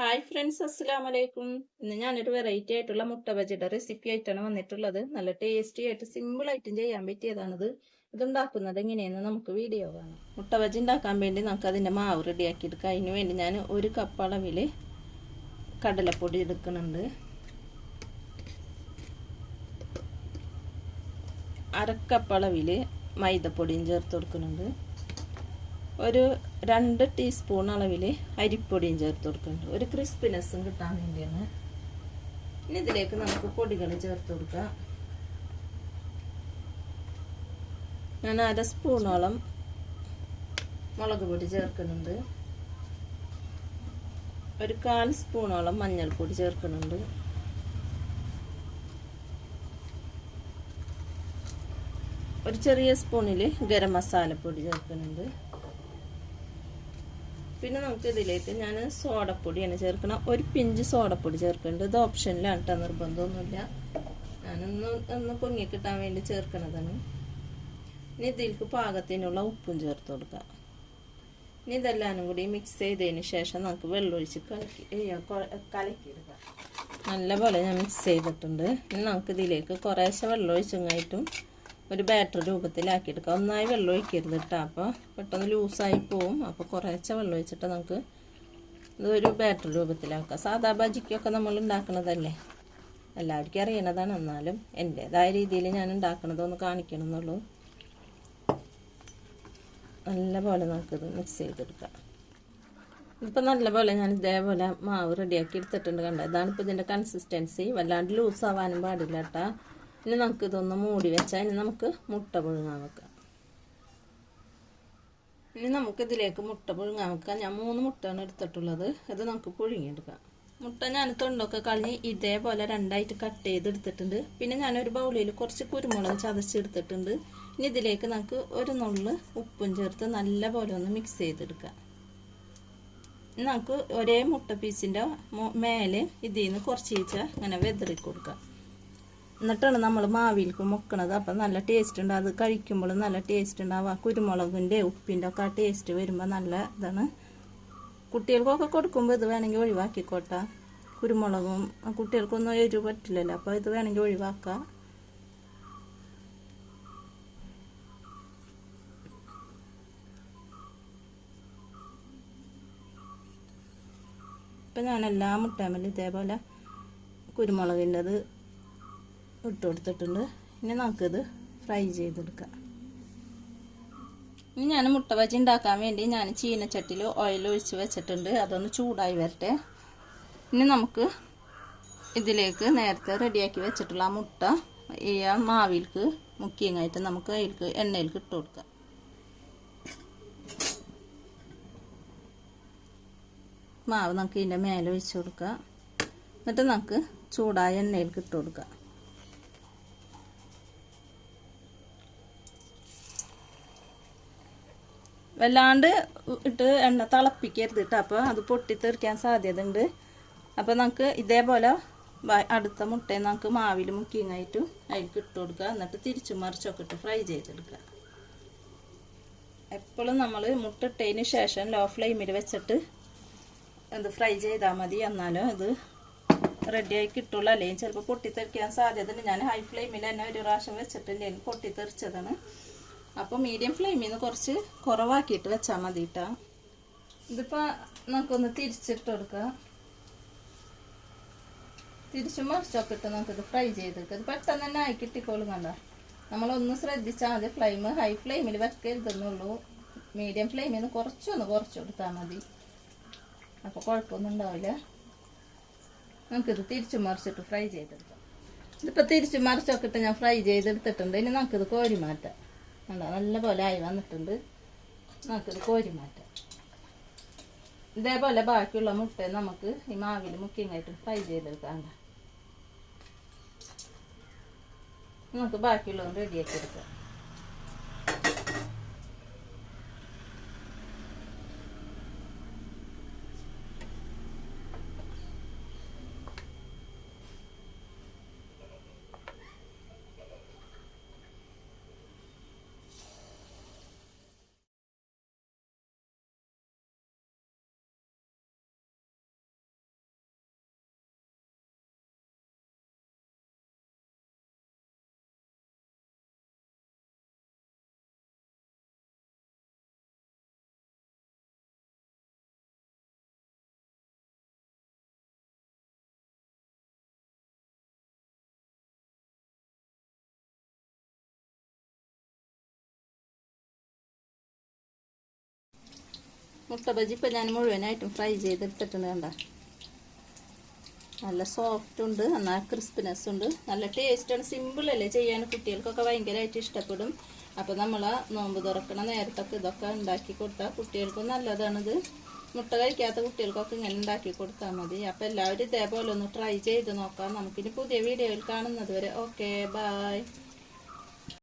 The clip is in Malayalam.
ഹായ് ഫ്രണ്ട്സ് അസ്സാം വലൈക്കും ഇന്ന് ഞാനൊരു വെറൈറ്റി ആയിട്ടുള്ള മുട്ട ബജിയുടെ റെസിപ്പി ആയിട്ടാണ് വന്നിട്ടുള്ളത്. നല്ല ടേസ്റ്റി ആയിട്ട് സിമ്പിൾ ആയിട്ടും ചെയ്യാൻ പറ്റിയതാണിത്. ഇതുണ്ടാക്കുന്നത് എങ്ങനെയെന്ന് നമുക്ക് വീഡിയോ കാണാം. മുട്ട ബജി ഉണ്ടാക്കാൻ വേണ്ടി നമുക്ക് അതിന്റെ മാവ് റെഡിയാക്കി എടുക്കാം അതിന് വേണ്ടി ഞാൻ ഒരു കപ്പ് അളവിൽ കടലപ്പൊടി എടുക്കുന്നുണ്ട്. അരക്കപ്പ് അളവിൽ മൈദപ്പൊടിയും ചേർത്ത് കൊടുക്കുന്നുണ്ട്. ഒരു രണ്ട് ടീസ്പൂൺ അളവിൽ അരിപ്പൊടിയും ചേർത്ത് കൊടുക്കുന്നുണ്ട്. ഒരു ക്രിസ്പിനെസ്സും കിട്ടാൻ വേണ്ടിയാണ്. ഇനി ഇതിലേക്ക് നമുക്ക് പൊടികൾ ചേർത്ത് കൊടുക്കാം. ഞാൻ അര സ്പൂണോളം മുളക് പൊടി ചേർക്കുന്നുണ്ട്. ഒരു കാൽ സ്പൂണോളം മഞ്ഞൾപ്പൊടി ചേർക്കുന്നുണ്ട്. ഒരു ചെറിയ സ്പൂണിൽ ഗരം മസാലപ്പൊടി ചേർക്കുന്നുണ്ട്. പിന്നെ നമുക്ക് ഇതിലേക്ക് ഞാൻ സോഡപ്പൊടിയാണ് ചേർക്കണം. ഒരു പിഞ്ച് സോഡപ്പൊടി ചേർക്കുന്നുണ്ട്. ഇത് ഓപ്ഷനിലാണ് കേട്ടോ നിർബന്ധമൊന്നുമില്ല. ഞാനൊന്ന് ഒന്ന് പൊങ്ങി കിട്ടാൻ വേണ്ടി ചേർക്കണതാണ്. ഇനി ഇതിലേക്ക് പാകത്തിനുള്ള ഉപ്പും ചേർത്ത് കൊടുക്കാം. ഇനി ഇതെല്ലാനും കൂടി മിക്സ് ചെയ്തതിന് ശേഷം നമുക്ക് വെള്ളമൊഴിച്ച് കലക്കി കലക്കിയെടുക്കാം നല്ലപോലെ ഞാൻ മിക്സ് ചെയ്തിട്ടുണ്ട്. ഇനി നമുക്ക് ഇതിലേക്ക് കുറേശ്ശെ വെള്ളമൊഴിച്ചങ്ങായിട്ടും ഒരു ബാറ്റർ രൂപത്തിലാക്കി രൂപത്തിലാക്കിയെടുക്കുക ഒന്നായി വെള്ളം ഒഴിക്കരുത് കേട്ടോ അപ്പോൾ പെട്ടെന്ന് ലൂസായി പോവും. അപ്പോൾ കുറേശ്ശെ വെള്ളം ഒഴിച്ചിട്ട് നമുക്ക് ഇതൊരു ബാറ്റർ രൂപത്തിലാക്കുക സാധാ ബജിക്കൊക്കെ നമ്മൾ ഉണ്ടാക്കുന്നതല്ലേ എല്ലാവർക്കും അറിയണതാണ്. എന്നാലും എന്റേതായ രീതിയിൽ ഞാൻ ഉണ്ടാക്കണതൊന്ന് കാണിക്കണം എന്നുള്ളൂ. നല്ലപോലെ നമുക്കിത് മിക്സ് ചെയ്തെടുക്കാം. ഇപ്പം നല്ലപോലെ ഞാൻ ഇതേപോലെ മാവ് റെഡിയാക്കി എടുത്തിട്ടുണ്ട് കണ്ടോ? ഇതാണ് ഇപ്പോൾ ഇതിന്റെ കൺസിസ്റ്റൻസി വല്ലാണ്ട് ലൂസ് ആവാനും പാടില്ല കേട്ടോ ഇനി നമുക്ക് ഇതൊന്ന് മൂടി വെച്ചാൽ ഇനി നമുക്ക് മുട്ട പുഴുങ്ങാൻ വെക്കാം. ഇനി നമുക്ക് ഇതിലേക്ക് മുട്ട പുഴുങ്ങാൻ വെക്കാം. ഞാൻ മൂന്ന് മുട്ടയാണ് എടുത്തിട്ടുള്ളത്. ഇത് നമുക്ക് പുഴുങ്ങിയെടുക്കാം. മുട്ട ഞാൻ തൊണ്ടൊക്കെ കളഞ്ഞ് ഇതേപോലെ രണ്ടായിട്ട് കട്ട് ചെയ്തെടുത്തിട്ടുണ്ട്. പിന്നെ ഞാനൊരു ബൗളിയിൽ കുറച്ച് കുരുമുളക് ചതച്ചെടുത്തിട്ടുണ്ട്. ഇനി ഇതിലേക്ക് നമുക്ക് ഒരു നുള്ള് ഉപ്പും ചേർത്ത് നല്ല പോലെ ഒന്ന് മിക്സ് ചെയ്തെടുക്കാം. നമുക്ക് ഒരേ മുട്ട പീസിന്റെ മേലെ ഇതിൽ നിന്ന് കുറച്ച് ചീച്ച അങ്ങനെ വെതറി കൊടുക്കാം എന്നിട്ടാണ് നമ്മൾ മാവിലേക്ക് മുക്കണത്. അപ്പം നല്ല ടേസ്റ്റ് ഉണ്ട്. അത് കഴിക്കുമ്പോൾ നല്ല ടേസ്റ്റ് ഉണ്ടാവും. ആ കുരുമുളകിന്റെ ഉപ്പിന്റെ ഒക്കെ ആ ടേസ്റ്റ് വരുമ്പോൾ നല്ല ഇതാണ്. കുട്ടികൾക്കൊക്കെ കൊടുക്കുമ്പോൾ ഇത് വേണമെങ്കിൽ ഒഴിവാക്കിക്കോട്ടെ. കുരുമുളകും കുട്ടികൾക്കൊന്നും എരിവ് പറ്റില്ലല്ലോ. അപ്പോൾ ഇത് വേണമെങ്കിൽ ഒഴിവാക്കാം. ഇപ്പം ഞാൻ എല്ലാ ഇതേപോലെ കുരുമുളകിന്റെത് ഇട്ട് കൊടുത്തിട്ടുണ്ട്. ഇനി നമുക്കിത് ഫ്രൈ ചെയ്തെടുക്കാം. ഇനി ഞാൻ മുട്ട ബജി ഉണ്ടാക്കാൻ വേണ്ടി ഞാൻ ചീനച്ചട്ടിയിൽ ഓയിൽ ഒഴിച്ച് വെച്ചിട്ടുണ്ട്. അതൊന്ന് ചൂടായി വരട്ടെ. ഇനി നമുക്ക് ഇതിലേക്ക് നേരത്തെ റെഡിയാക്കി വെച്ചിട്ടുള്ള ആ മുട്ട ഈ മാവിൽക്ക് മുക്കിയങ്ങായിട്ട് നമുക്ക് അതിൽക്ക് എണ്ണയിൽക്ക് ഇട്ട് കൊടുക്കാം. മാവ് നമുക്ക് ഇതിന്റെ മേലെ ഒഴിച്ച് കൊടുക്കാം. എന്നിട്ട് നമുക്ക് ചൂടായ എണ്ണയിൽക്ക് ഇട്ട് കൊടുക്കാം. വല്ലാണ്ട് ഇട്ട് എണ്ണ തിളപ്പിക്കരുത് കേട്ടോ അപ്പോൾ അത് പൊട്ടിത്തെറിക്കാൻ സാധ്യത ഉണ്ട് അപ്പോൾ നമുക്ക് ഇതേപോലെ അടുത്ത മുട്ടയും നമുക്ക് മാവിൽ മുക്കിങ്ങായിട്ട് അതിലേക്ക് ഇട്ട് കൊടുക്കുക. എന്നിട്ട് തിരിച്ചു മറിച്ചൊക്കെ ഇട്ട് ഫ്രൈ ചെയ്തെടുക്കുക. എപ്പോഴും നമ്മൾ മുട്ട ഇട്ടതിന് ശേഷം ലോ ഫ്ലെയിമിൽ വെച്ചിട്ട് അത് ഫ്രൈ ചെയ്താൽ മതി. എന്നാലും ഇത് റെഡിയായി കിട്ടുള്ളൂ. അല്ലെങ്കിൽ ചിലപ്പോൾ പൊട്ടിത്തെറിക്കാൻ സാധ്യത ഉണ്ട് ഞാൻ ഹൈ ഫ്ലെയിമിൽ തന്നെ ഒരു പ്രാവശ്യം വെച്ചിട്ടില്ലെങ്കിൽ പൊട്ടിത്തെറിച്ചതാണ്. അപ്പോൾ മീഡിയം ഫ്ലെയിമിൽ നിന്ന് കുറച്ച് കുറവാക്കിയിട്ട് വെച്ചാൽ മതി കേട്ടോ ഇതിപ്പോൾ നമുക്കൊന്ന് തിരിച്ചിട്ട് കൊടുക്കാം. തിരിച്ചും മറിച്ചൊക്കെ ഇട്ട് നമുക്കിത് ഫ്രൈ ചെയ്തെടുക്കുക ഇത് പെട്ടെന്ന് തന്നെ ആയി കിട്ടിക്കോളും കണ്ട? നമ്മളൊന്ന് ശ്രദ്ധിച്ചാൽ മതി. ഫ്ലെയിം ഹൈ ഫ്ലെയിമിൽ വെക്കരുതെന്നുള്ളൂ. മീഡിയം ഫ്ലെയിമിൽ നിന്ന് കുറച്ചൊന്ന് കുറച്ച് കൊടുത്താൽ മതി. അപ്പോൾ കുഴപ്പമൊന്നും ഉണ്ടാവില്ല. നമുക്കിത് തിരിച്ചും മറിച്ചിട്ട് ഫ്രൈ ചെയ്തെടുക്കാം. ഇതിപ്പോൾ തിരിച്ചും മറിച്ചൊക്കെ ഇട്ട് ഞാൻ ഫ്രൈ ചെയ്തെടുത്തിട്ടുണ്ട്. ഇനി നമുക്കിത് കോരി മാറ്റാം. കണ്ടോ? നല്ല പോലെ ആയി വന്നിട്ടുണ്ട്. നമുക്കിത് കോരി മാറ്റാം. ഇതേപോലെ ബാക്കിയുള്ള മുട്ട നമുക്ക് ഈ മാവിൽ മുക്കിങ്ങായിട്ട് ഫ്രൈ ചെയ്തെടുക്കാം നമുക്ക് ബാക്കിയുള്ളതും റെഡിയാക്കി എടുക്കാം. മുട്ട ബജി ഇപ്പം ഞാൻ മുഴുവനായിട്ടും ഫ്രൈ ചെയ്തെടുത്തിട്ടുണ്ട് കണ്ട. നല്ല സോഫ്റ്റ് ഉണ്ട് എന്നാൽ ക്രിസ്പിനെസ് ഉണ്ട്. നല്ല ടേസ്റ്റാണ് സിമ്പിൾ അല്ലേ ചെയ്യാൻ? കുട്ടികൾക്കൊക്കെ ഭയങ്കരമായിട്ട് ഇഷ്ടപ്പെടും. അപ്പോൾ നമ്മൾ നോമ്പ് തുറക്കണ നേരത്തൊക്കെ ഇതൊക്കെ ഉണ്ടാക്കി കൊടുത്താൽ കുട്ടികൾക്കും നല്ലതാണിത്. മുട്ട കഴിക്കാത്ത കുട്ടികൾക്കൊക്കെ ഇങ്ങനെ ഉണ്ടാക്കി കൊടുത്താൽ മതി. അപ്പോൾ എല്ലാവരും ഇതേപോലെ ഒന്ന് ട്രൈ ചെയ്ത് നോക്കാം. നമുക്കിനി പുതിയ വീഡിയോയിൽ കാണുന്നത് വരെ. Okay bye